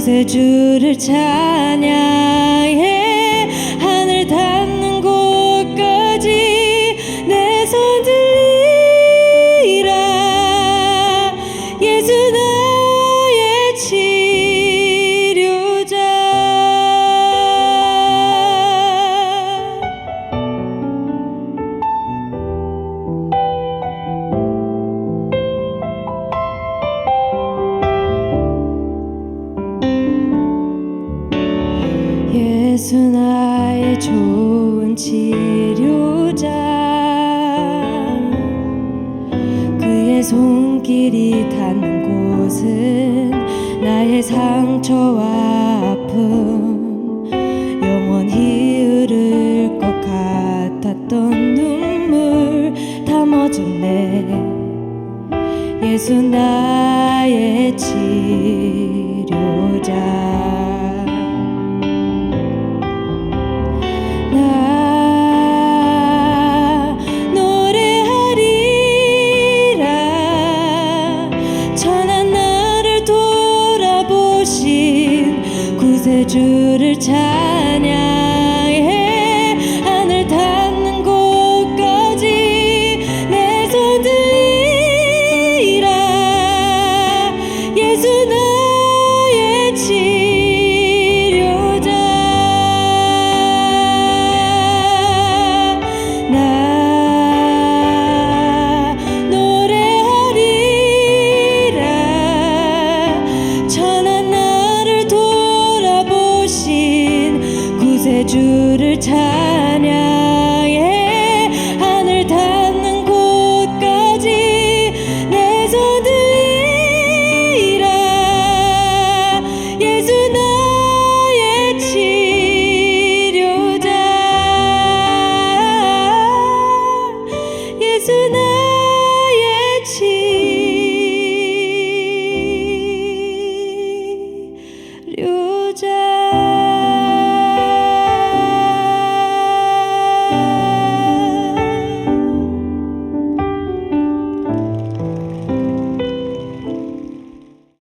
구세주를 찬양 예수 나의 좋은 치료자. 그의 손길이 닿는 곳은 나의 상처와 아픔. 영원히 흐를 것 같았던 눈물 다 멎었네 예수 나의 치료자 구세주를 찬양해. 하늘 닿는 곳까지 내 손 들리라. 예수 나의 치